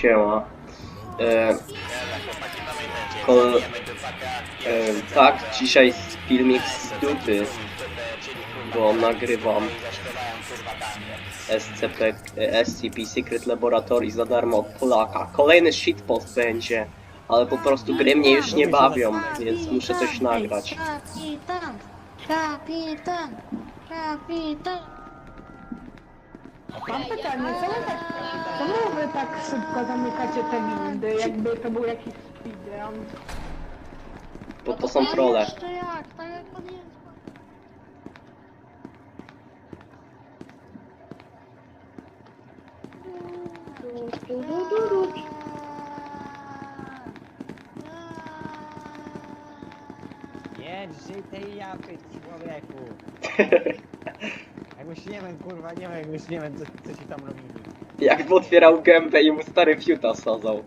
siema. E, kol, e, tak, dzisiaj filmik z dupy, bo nagrywam SCP, e, SCP Secret Laboratory za darmo od Polaka. Kolejny shitpost będzie, ale po prostu gry mnie już nie bawią, więc muszę coś nagrać. Kapitan! Kapitan! Kapitan! Mam pytanie, czemu tak, czemu wy tak szybko zamykacie te windy, jakby to był jakiś speedrun? Bo to są trolle. Jeszcze jak, tak jak pan jest. Jedź, żyj tej japy, człowieku. Jak już nie wiem, kurwa, nie wiem, jak już nie wiem, co, co ci tam robili. Jak otwierał gębę i mu stary fiuta sadzał.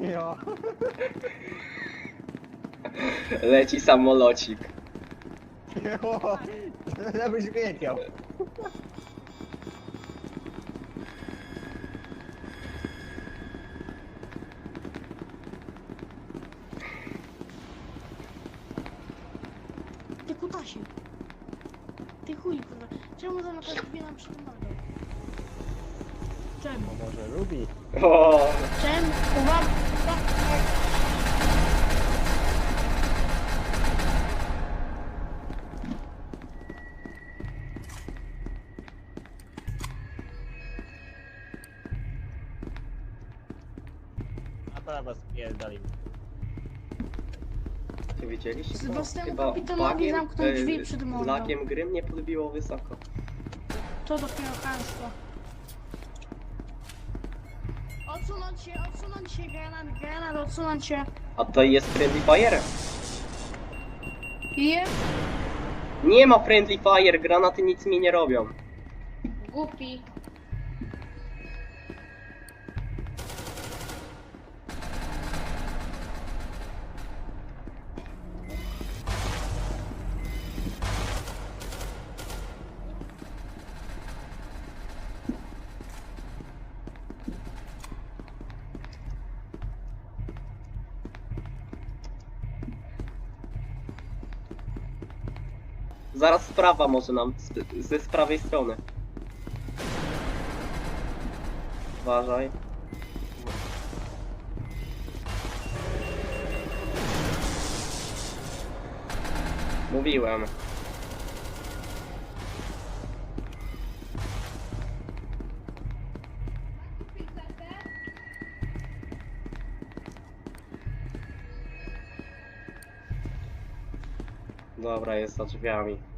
Jo. Leci samolocik. Jo. Żebyś wiedział. Ty kutasie. Ty chuj, kurwa. Czemu zamykasz drzwi nam przypomaga? Czemu? No może lubi. O, Czemu? Uwaga! Widzieliście? Sebastian Chyba kapitanowi zamknął drzwi e, przed mordą. Lagiem gry mnie podbiło wysoko. To dopiero państwo. Odsunąć się, odsunąć się, granat, granat, odsunąć się. A to jest Friendly Fire? Je, Nie ma Friendly Fire, granaty nic mi nie robią. głupi. Sprawa może nam z, ze z prawej strony. Uważaj. Mówiłem. Dobra, jest za drzwiami.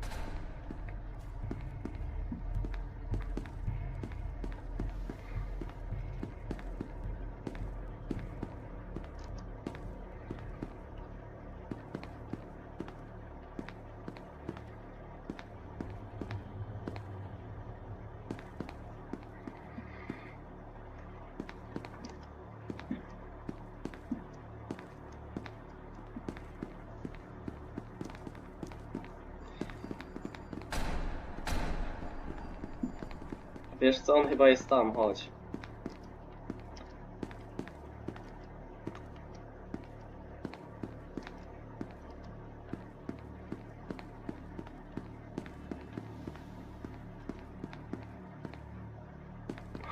Wiesz co, on chyba jest tam, chodź.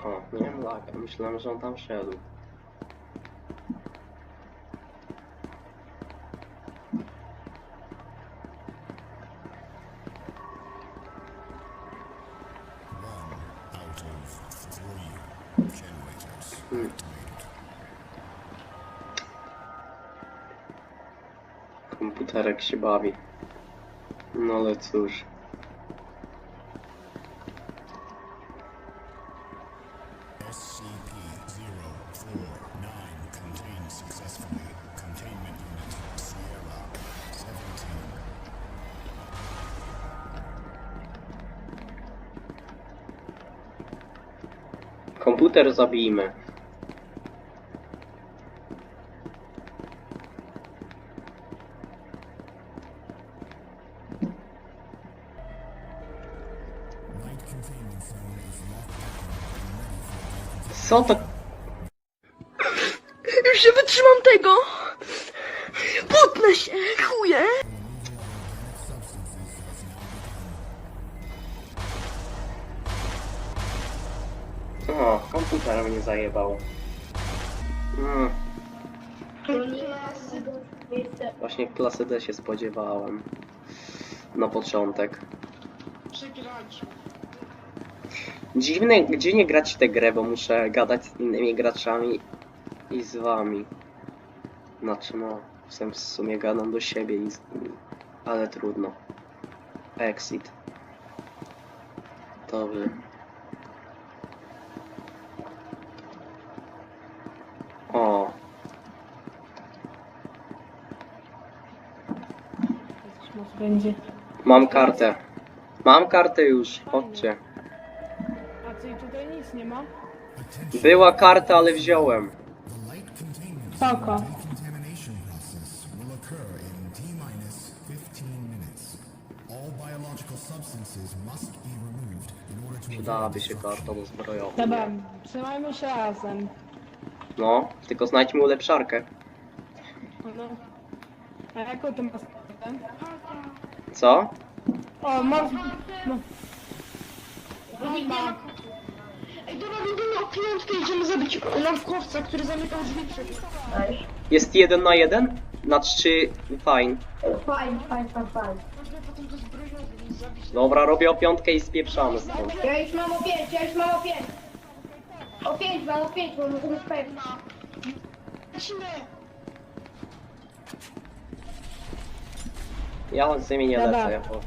O, miałem laga, myślałem, że on tam szedł. Komputerek się bawi. No ale cóż. SCP-049 contained successfully. Containment Unit Sierra 17. Komputer zabijmy. Co to już nie wytrzymam tego! Potnę się, chuje! O, komputer mnie zajebał. Mm, właśnie klasy D się spodziewałem. Na początek. Przegrać. Dziwne, dziwnie grać w tę grę, bo muszę gadać z innymi graczami i z wami. Znaczy no, w sumie- w sumie gadam do siebie i z nimi. Ale trudno. Exit. To wy. O, Może będzie. mam kartę. Mam kartę już, chodźcie. Nie ma? Była karta, ale wziąłem. Spoko. decontamination process will occur in T minus 15 minutes. All biological substances must be removed in order to Przydałaby się karta do zbrojowa. Dobra, trzymajmy się razem. No, tylko znajdźmy ulepszarkę. No. A jaką ty masz kartę? Co? O, masz... No. Ma. Dobra, robimy o piątkę, idziemy zabić lampkowca, który zamykał drzwi przed Jest jeden na jeden? Na trzy, fajn. Fajnie, fajnie, fajnie, fajnie. Można potem do zbrojowy i zabić. Dobra, robię o piątkę i spieprzamy stąd. Ja już mam o pięć, ja już mam o pięć. O pięć mam, o pięć to jest pewna. Lecimy! Ja z nimi nie Dobra. lecę. Jako...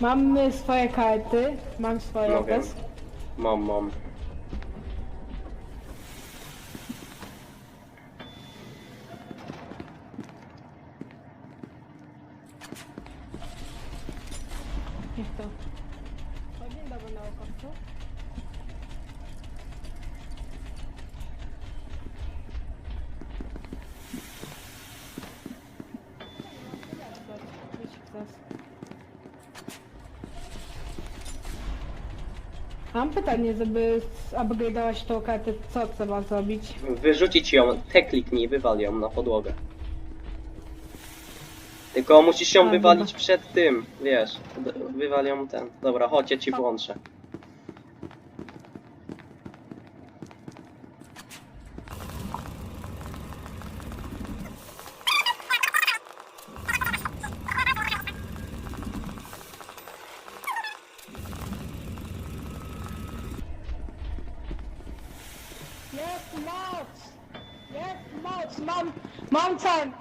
Mamy swoje karty. Mam swoje No wiem. też. Mam, mam. Niech to. O, dzień dobry naukowcu. Mam pytanie, żeby upgrade'ować tą kartę, co trzeba zrobić? Wyrzucić ją, te kliknij, wywal ją na podłogę. Tylko musisz ją A, wywalić dobra. przed tym, wiesz. d- Wywal ją ten. Dobra, chodź, ja ci włączę. Jest moc! Jest moc! Mam, mam ten!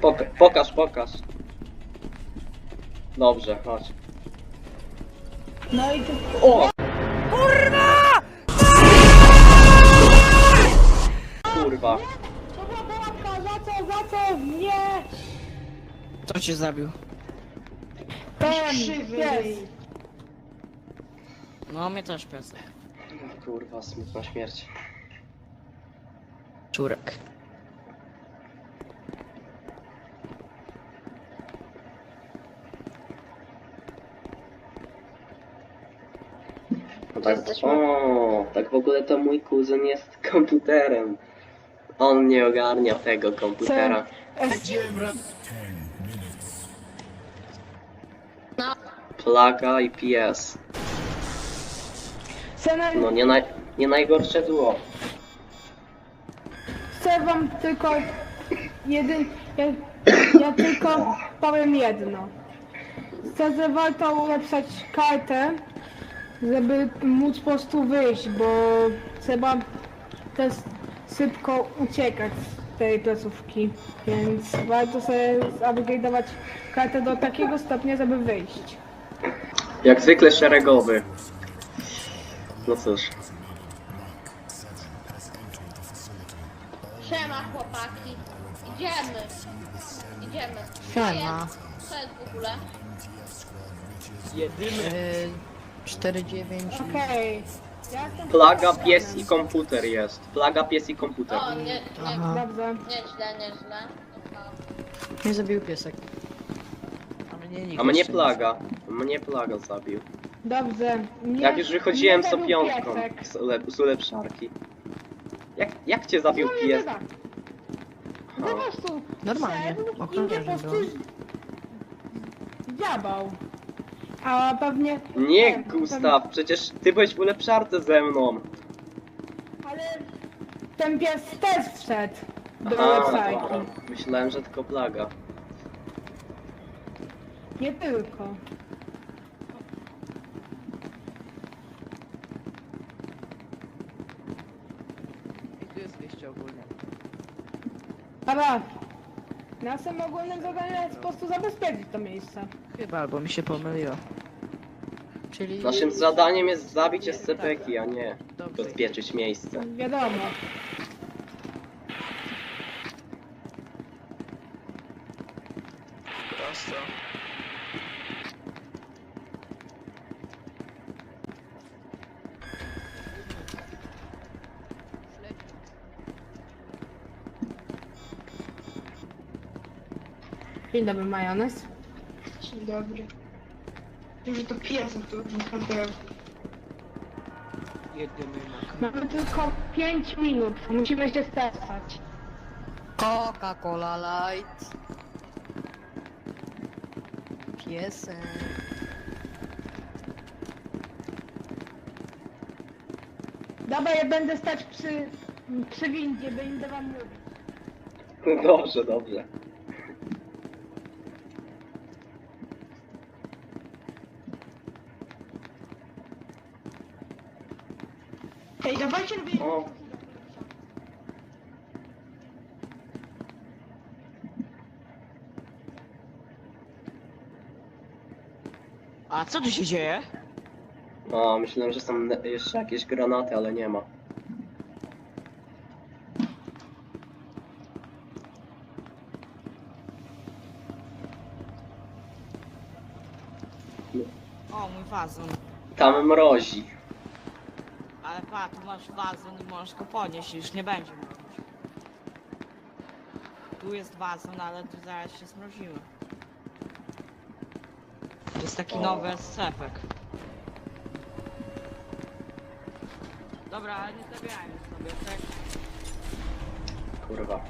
Pok pokaż, pokaż. Dobrze, chodź. No i ty... O! Kurwa! Pułapka, za co, za co? Nie! Kto cię zabił? Ten, jest! No, mnie też pies. Kurwa, smutna śmierć. Czurek. No tak, o, tak w ogóle to mój kuzyn jest komputerem. On nie ogarnia tego komputera. Plaga i PS. Chcę, No nie, naj, nie najgorsze zło. chcę wam tylko jedyn... Ja, ja tylko powiem jedno. Chcę, że warto ulepszać kartę, żeby móc po prostu wyjść, bo trzeba też szybko uciekać z tej placówki, więc warto sobie upgrade'ować kartę do takiego stopnia, żeby wyjść. Jak zwykle szeregowy. No cóż. Siema chłopaki. Idziemy. Idziemy. Siema. Co jest w ogóle? Yy, 4-9. Okej. Ja jestem Plaga, pies i komputer jest. Plaga, pies i komputer. O, nie, nie, Aha. Dobrze. nieźle, nieźle. Mnie zabił piesek. A mnie nikt A mnie jeszcze nie plaga. Mnie plaga zabił. Dobrze. Nie, Jak już wychodziłem nie z zabił piątką piesek. z, ulep z ulepszarki. Jak, jak cię zabił No nie pies? tak. Po Aha. prostu Normalnie, wszedł i mnie prostu dziabał. A pewnie... Nie, pewnie- Gustaw, przecież ty byłeś w ulepszarce ze mną. Ale ten pies też wszedł do Aha, websajki. myślałem, że tylko plaga. Nie tylko. I tu jest wyjście ogólnie. Dobra. Naszym ogólnym zadaniem jest po prostu zabezpieczyć to miejsce. Chyba, albo mi się pomyliło. Czyli... Naszym zadaniem jest zabić SCP-ki, a nie Dobrze. bezpieczyć miejsce. Wiadomo. Prosto. Dzień dobry, majonez. Dzień dobry. Że to pies, to naprawdę... Jedyny mak. Mamy tylko 5 minut. Musimy się stresać. Coca-Cola Light. Piesek. Dobra, ja będę stać przy, przy windzie, będę wam mówić. Dobrze, dobrze. Dawajcie robię... O, A co tu się dzieje? o, myślałem, że są ne- jeszcze jakieś granaty, ale nie ma. O, mój wazon. Tam mrozi. Ale pa, tu masz wazon i możesz go podnieść, już nie będzie. Tu jest wazon, ale tu zaraz się zmroziły. To jest taki nowy scepek. Dobra, ale nie zabierajmy sobie, tak? Kurwa.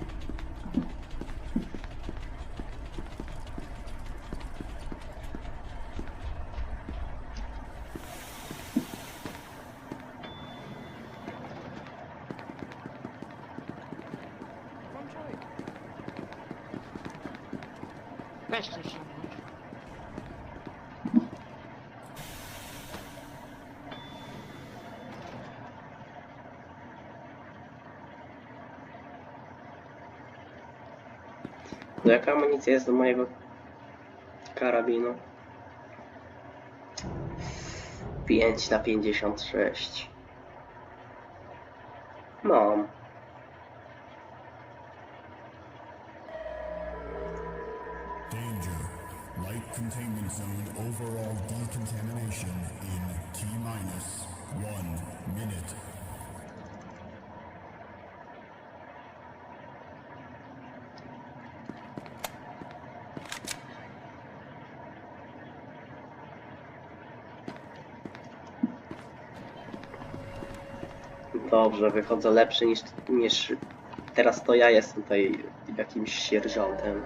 Weź się. No jaka amunicja jest do mojego karabinu? 5 na 56. Dobrze, wychodzę lepszy niż, niż teraz to ja jestem tutaj jakimś sierżantem.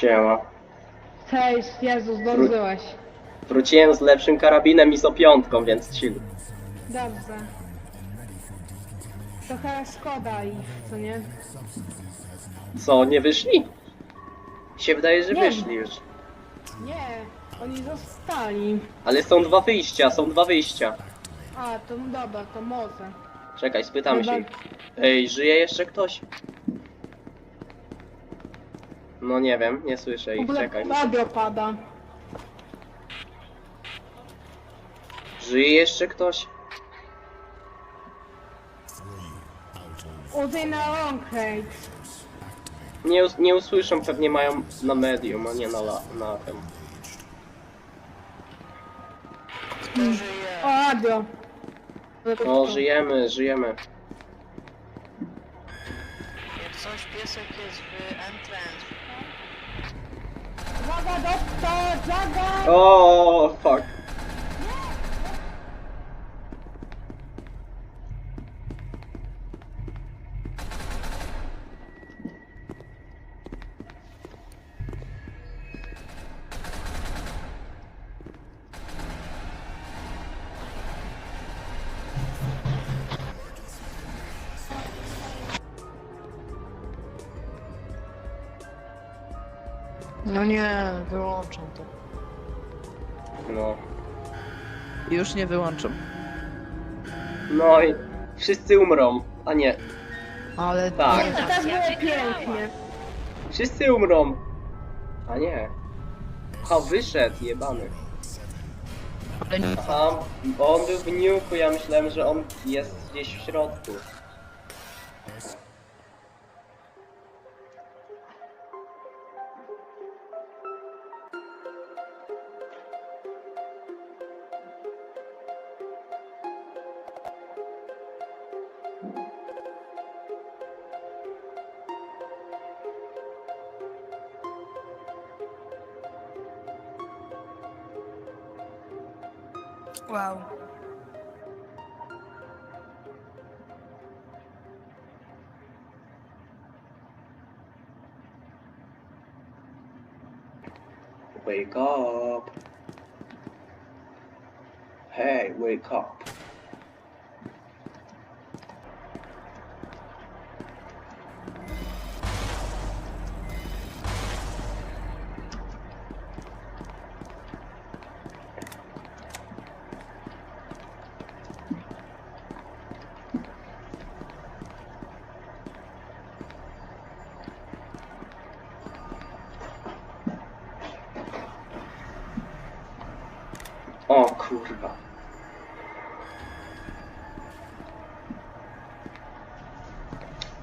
Siema. Cześć, Jezu, zdążyłeś. Wróciłem z lepszym karabinem i z opiątką, więc chill. Dobrze. Trochę szkoda ich, co nie? Co, nie wyszli? Mi się wydaje, że Nie. wyszli już. Nie, oni zostali. Ale są dwa wyjścia, są dwa wyjścia. A, to no dobra, to może. Czekaj, spytam się. Chyba- Ej, żyje jeszcze ktoś? No nie wiem, nie słyszę W ich, ogóle czekaj. radio pada. Żyje jeszcze ktoś? Użyj na long range. Nie, us- nie usłyszą, pewnie mają na medium, a nie na, la, na tym. O, radio. O, żyjemy, żyjemy. Jak coś, piesek jest w entrance. Oh, fuck. No nie, wyłączam to. No. Już nie wyłączam. No i wszyscy umrą, a nie. Ale Tak. To tak było pięknie. Wszyscy umrą. A nie. A wyszedł, jebany. Aha, bo on był w niuku, ja myślałem, że on jest gdzieś w środku. Wake up. Hey, wake up.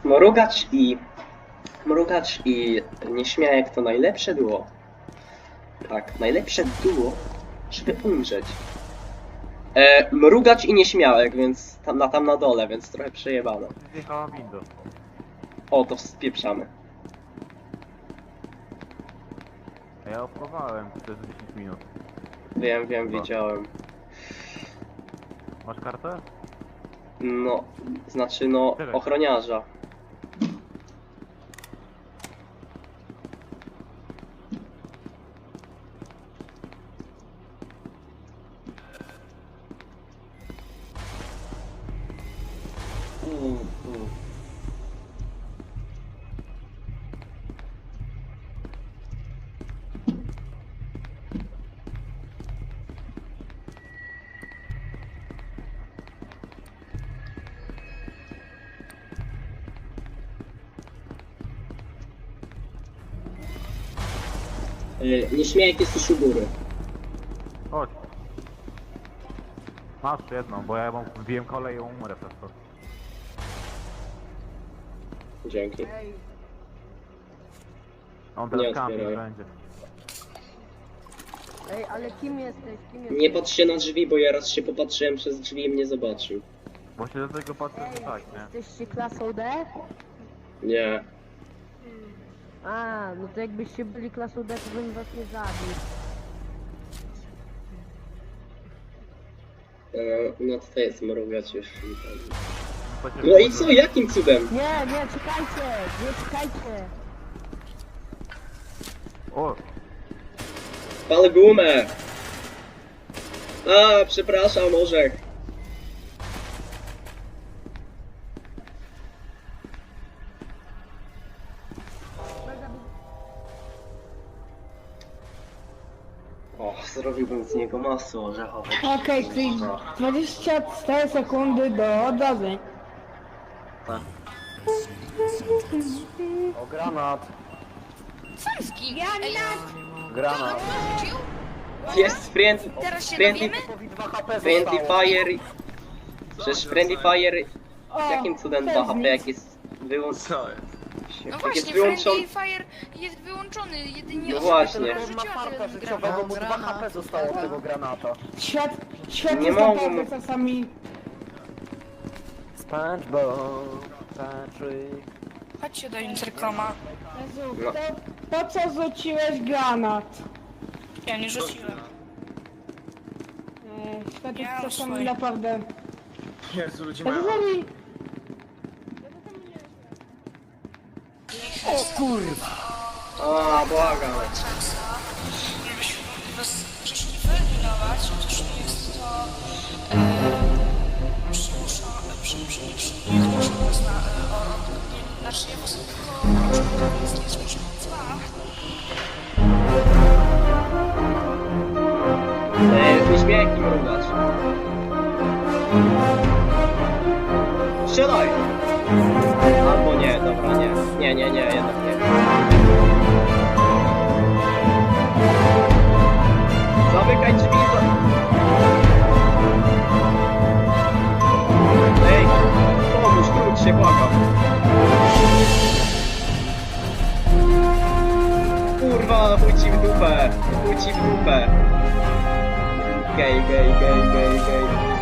Mrugacz i... Mrugacz i Nieśmiałek to najlepsze duo. Tak, najlepsze duo, żeby umrzeć. E, mrugacz i Nieśmiałek, więc tam na, tam na dole, więc trochę przejebano. Zjechała window. O, to spieprzamy. A ja opływałem przez 10 minut. Wiem, wiem, wiedziałem. Masz kartę? No, znaczy no, Tyle. ochroniarza. Mm, mm. E, Nieśmiałek jest już u góry. Chodź. Masz jedną, bo ja mam wbiłem Dzięki. On Nie teraz kampi otwieraj. będzie. Ej, ale kim jesteś? Kim jesteś? Nie patrz się na drzwi, bo ja raz się popatrzyłem przez drzwi i mnie zobaczył. Bo się do tego patrzę, że tak, nie? Jesteście klasą D? Nie. A, no to jakbyście byli klasą D, to bym was nie zabił. E, no to jest mrugacz już. No i co, jakim cudem? Nie, nie, czekajcie! Nie, czekajcie! O, Pal gumę! A, przepraszam, orzech. O, zrobiłbym z niego masło orzechowe. Okej, czyli 24 sekundy do odradzeń. O granat! Ej, Granat! wrócił? Jest friend, Teraz się friendly, dowiemy? friendly fire. Przecież friendly fire. O, Jakim cudem pewnie. 2 HP jak jest wyłączony? No Jak jest właśnie, wyłączony. Friendly Fire jest wyłączony, jedynie No właśnie. która rzuciła ten granat. mu 2 HP zostało od tego granata. Świat, świat Nie jest naprawdę czasami... SpongeBob, Patrick. Chodźcie do Intercoma. Jezu, No. to, po co rzuciłeś granat? Ja nie rzuciłem. E, Świat Ja jest czasami swoje. naprawdę... Jezu, ludzie Czasami... A, błagam. Żebyśmy mogli was wcześniej wyeliminować, chociaż nie jest to e, przymusza, przy, przy, przy, nie zmusza was na e, o, znaczy ja mrugać. Strzelaj! Albo nie, dobra, nie. Nie, nie, nie, jednak nie. Zamykaj drzwi. Ej, pomóż, króć się, błagam. Kurwa, ci w dupę, ci w dupę. Gej, gej, gej, gej, gej.